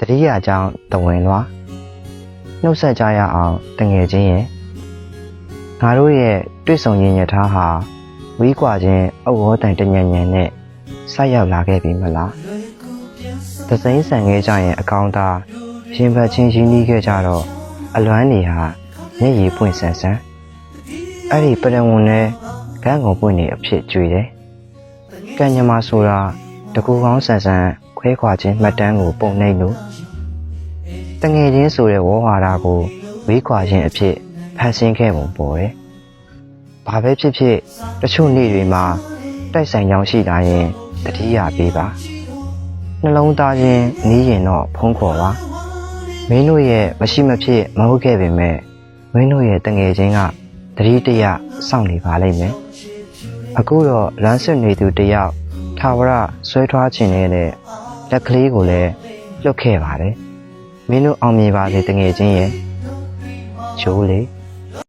တတိယအကြောင်းတဝင်လွားနှုတ်ဆက်ကြရအောင်တငယ်ချင်းရဲ့ငါတို့ရဲ့တွေ့ဆုံရင်ရထားဟာဝီးကွာချင်းအဝေါ်တန်တညံညံနဲ့ဆက်ရောက်လာခဲ့ပြီမလားသစိမ့်ဆန်ခဲ့ကြရင်အကောင်းသားရင်ဘတ်ချင်းရင်းနှီးခဲ့ကြတော့အလွမ်းနေဟာမျက်ရည်ပွင့်ဆန်းဆန်းအဲ့ဒီပရဝုန်နဲ့ကန်းကုန်ပွင့်နေအဖြစ်ကြွေတယ်ကံညမဆိုတာတကူကောင်းဆန်ဆန် ခွဲခွာခြင်းမှတ်တမ်းကိုပုံနှိပ်လို့တငယ်ချင်းဆိုတဲ့ဝေါ်ဟာရကိုဝေးခွာခြင်းအဖြစ်ဖန်ဆင်းခဲ့ပုံပေါ်တယ်။ဘာပဲဖြစ်ဖြစ်တချို့နေ့တွေမှာတိုက်ဆိုင်ကြောင်းရှိလာရင်တတိယပေးပါ။နှလုံးသားချင်းနီးရင်တော့ဖုံးခေါ်ပါ။မင်းတို့ရဲ့မရှိမဖြစ်မဟုတ်ခဲ့ပေမဲ့မင်းတို့ရဲ့တငယ်ချင်းကတတိတရစောင့်နေပါလိမ့်မယ်။အခုတော့လမ်းဆွနေသူတယောက်ထာဝရဆွဲထွားခြင်းနဲ့ လက်ကလေးကိုလည်းလွတ်ခဲ့ပါတယ်။မင်းတို့အောင်မြင်ပါစေတငယ်ချင်းရဲ့ချိုးလေ